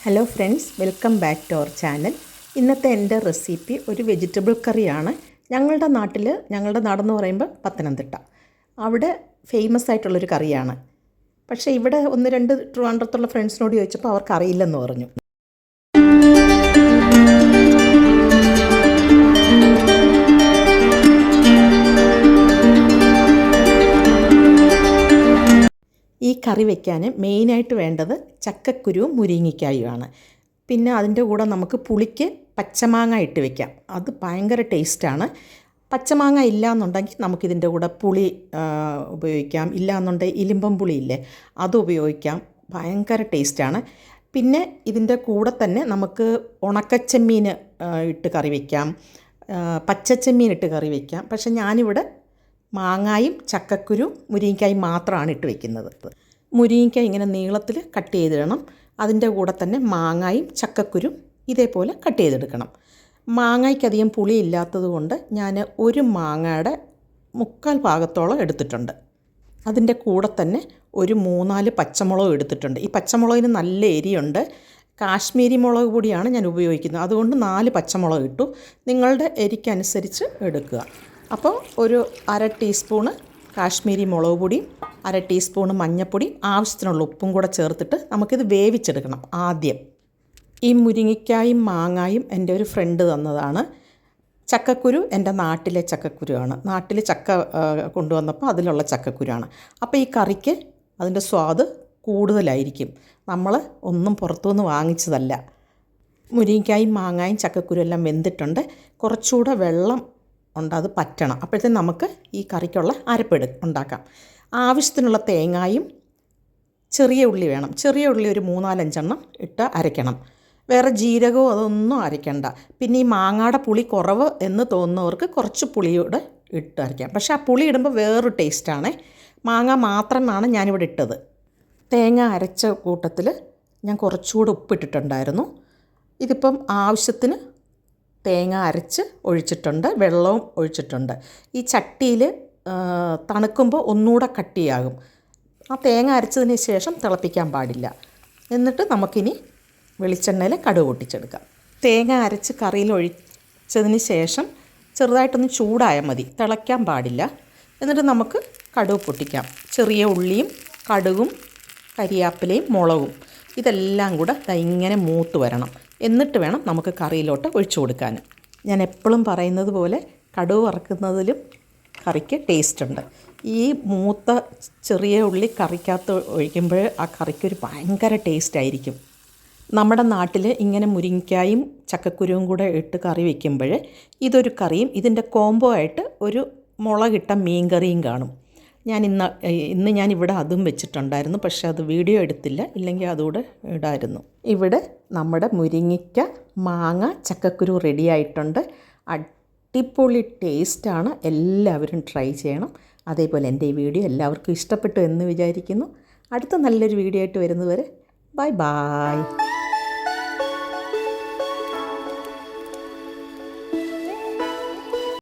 Hello friends welcome back to our channel ഇന്നത്തെ എന്റെ recipe ഒരു വെജിറ്റബിൾ കറിയാണ് ഞങ്ങളുടെ നാട്ടിൽ ഞങ്ങളുടെ നാടെന്ന് പറയുമ്പോൾ പത്തനംതിട്ട. അവിടെ ഫേമസ് ആയിട്ടുള്ളൊരു കറിയാണ് പക്ഷേ ഇവിടെ ഒന്ന് രണ്ട് ട്രിവാൻഡ്രത്തുള്ള ഫ്രണ്ട്സിനോട് ചോദിച്ചപ്പോൾ അവർക്ക് അറിയില്ലെന്ന് പറഞ്ഞു. ഈ കറി വയ്ക്കാൻ മെയിനായിട്ട് വേണ്ടത് ചക്കക്കുരുവും മുരിങ്ങിക്കായുമാണ് പിന്നെ അതിന്റെ കൂടെ നമുക്ക് പുളിക്ക് പച്ചമാങ്ങ ഇട്ട് വെക്കാം. അത് ഭയങ്കര ടേസ്റ്റാണ്. പച്ചമാങ്ങ ഇല്ല എന്നുണ്ടെങ്കിൽ നമുക്കിതിന്റെ കൂടെ പുളി ഉപയോഗിക്കാം. ഇല്ല എന്നുണ്ടെങ്കിൽ ഇലിമ്പം പുളി ഇല്ലേ അത് ഉപയോഗിക്കാം. ഭയങ്കര ടേസ്റ്റാണ്. പിന്നെ ഇതിന്റെ കൂടെ തന്നെ നമുക്ക് ഉണക്കച്ചെമ്മീൻ ഇട്ട് കറി വയ്ക്കാം പച്ചച്ചെമ്മീൻ ഇട്ട് കറി വയ്ക്കാം പക്ഷേ ഞാനിവിടെ മാങ്ങായും ചക്കക്കുരു മുരിങ്ങക്കായും മാത്രമാണ് ഇട്ട് വെക്കുന്നത്. മുരിങ്ങക്കായ ഇങ്ങനെ നീളത്തിൽ കട്ട് ചെയ്തിടണം. അതിന്റെ കൂടെ തന്നെ മാങ്ങായും ചക്കക്കുരും ഇതേപോലെ കട്ട് ചെയ്തെടുക്കണം. മാങ്ങയ്ക്കധികം പുളി ഇല്ലാത്തത് കൊണ്ട് ഞാൻ ഒരു മാങ്ങയുടെ മുക്കാൽ ഭാഗത്തോളം എടുത്തിട്ടുണ്ട്. അതിന്റെ കൂടെ തന്നെ ഒരു മൂന്നാൽ പച്ചമുളക് എടുത്തിട്ടുണ്ട്. ഈ പച്ചമുളകിന് നല്ല എരിയുണ്ട്. കാശ്മീരി മുളക് പൊടിയാണ് ഞാൻ ഉപയോഗിക്കുന്നത്. അതുകൊണ്ട് നാല് പച്ചമുളക് ഇട്ടു. നിങ്ങളുടെ എരിക്കനുസരിച്ച് എടുക്കുക. അപ്പോൾ ഒരു അര ടീസ്പൂണ് കാശ്മീരി മുളക് പൊടിയും അര ടീസ്പൂൺ മഞ്ഞൾപ്പൊടി ആവശ്യത്തിനുള്ള ഉപ്പും കൂടെ ചേർത്തിട്ട് നമുക്കിത് വേവിച്ചെടുക്കണം ആദ്യം. ഈ മുരിങ്ങയ്ക്കായും മാങ്ങായും എന്റെ ഒരു ഫ്രണ്ട് തന്നതാണ്. ചക്കക്കുരു എന്റെ നാട്ടിലെ ചക്കക്കുരുവാണ്. നാട്ടിൽ ചക്ക കൊണ്ടുവന്നപ്പോൾ അതിലുള്ള ചക്കക്കുരുവാണ്. അപ്പോൾ ഈ കറിക്ക് അതിന്റെ സ്വാദ് കൂടുതലായിരിക്കും. നമ്മൾ ഒന്നും പുറത്തുനിന്ന് വാങ്ങിച്ചതല്ല. മുരിങ്ങയ്ക്കായും മാങ്ങായും ചക്കക്കുരു എല്ലാം വെന്തിട്ടുണ്ട്. കുറച്ചുകൂടെ വെള്ളം ഉണ്ട് അത് പറ്റണം. അപ്പോഴത്തേന് നമുക്ക് ഈ കറിക്കുള്ള അരപ്പെടു ഉണ്ടാക്കാം. ആവശ്യത്തിനുള്ള തേങ്ങായും ചെറിയ ഉള്ളി വേണം. ചെറിയ ഉള്ളി ഒരു മൂന്നാലഞ്ചെണ്ണം ഇട്ട് അരയ്ക്കണം. വേറെ ജീരകവും അതൊന്നും അരയ്ക്കണ്ട. പിന്നെ ഈ മാങ്ങാടെ പുളി കുറവ് എന്ന് തോന്നുന്നവർക്ക് കുറച്ച് പുളിയോടെ ഇട്ട് അരയ്ക്കാം. പക്ഷേ ആ പുളി ഇടുമ്പോൾ വേറൊരു ടേസ്റ്റാണ്. മാങ്ങ മാത്രമാണ് ഞാനിവിടെ ഇട്ടത്. തേങ്ങ അരച്ച കൂട്ടത്തിൽ ഞാൻ കുറച്ചുകൂടെ ഉപ്പിട്ടിട്ടുണ്ടായിരുന്നു. ഇതിപ്പം ആവശ്യത്തിന് തേങ്ങ അരച്ച് ഒഴിച്ചിട്ടുണ്ട് വെള്ളവും ഒഴിച്ചിട്ടുണ്ട്. ഈ ചട്ടിയിൽ തണുക്കുമ്പോൾ ഒന്നുകൂടെ കട്ടിയാകും. ആ തേങ്ങ അരച്ചതിന് ശേഷം തിളപ്പിക്കാൻ പാടില്ല. എന്നിട്ട് നമുക്കിനി വെളിച്ചെണ്ണയിൽ കടുക് പൊട്ടിച്ചെടുക്കാം. തേങ്ങ അരച്ച് കറിയിൽ ഒഴിച്ചതിന് ശേഷം ചെറുതായിട്ടൊന്ന് ചൂടായാൽ മതി. തിളയ്ക്കാൻ പാടില്ല. എന്നിട്ട് നമുക്ക് കടുക് പൊട്ടിക്കാം. ചെറിയ ഉള്ളിയും കടുകും കരിയാപ്പിലയും മുളകും ഇതെല്ലാം കൂടെ ഇങ്ങനെ മൂത്ത് വരണം. എന്നിട്ട് വേണം നമുക്ക് കറിയിലോട്ട് ഒഴിച്ചു കൊടുക്കാൻ. ഞാൻ എപ്പോഴും പറയുന്നത് പോലെ കടുക് വറക്കുന്നതിലും കറിക്ക് ടേസ്റ്റ് ഉണ്ട്. ഈ മൂത്ത ചെറിയ ഉള്ളി കറിക്കകത്ത് ഒഴിക്കുമ്പോൾ ആ കറിക്കൊരു ഭയങ്കര ടേസ്റ്റ് ആയിരിക്കും. നമ്മുടെ നാട്ടിൽ ഇങ്ങനെ മുരിങ്ങയ്ക്കായും ചക്കക്കുരുവും കൂടെ ഇട്ട് കറി വയ്ക്കുമ്പോൾ ഇതൊരു കറിയും ഇതിന്റെ കോംബോ ആയിട്ട് ഒരു മുളകിട്ട മീൻ കറിയും കാണും. ഞാൻ ഇന്ന് ഇന്ന് ഞാൻ ഇവിടെ അതും വെച്ചിട്ടുണ്ടായിരുന്നു പക്ഷെ അത് വീഡിയോ എടുത്തില്ല ഇല്ലെങ്കിൽ അതുകൂടെ ഇടായിരുന്നു. ഇവിടെ നമ്മുടെ മുരിങ്ങിക്ക മാങ്ങ ചക്കക്കുരു റെഡി ആയിട്ടുണ്ട്. അടിപൊളി ടേസ്റ്റാണ്. എല്ലാവരും ട്രൈ ചെയ്യണം. അതേപോലെ എന്റെ ഈ വീഡിയോ എല്ലാവർക്കും ഇഷ്ടപ്പെട്ടു എന്ന് വിചാരിക്കുന്നു. അടുത്ത നല്ലൊരു വീഡിയോ ആയിട്ട് വരുന്നതുവരെ ബൈ ബായ്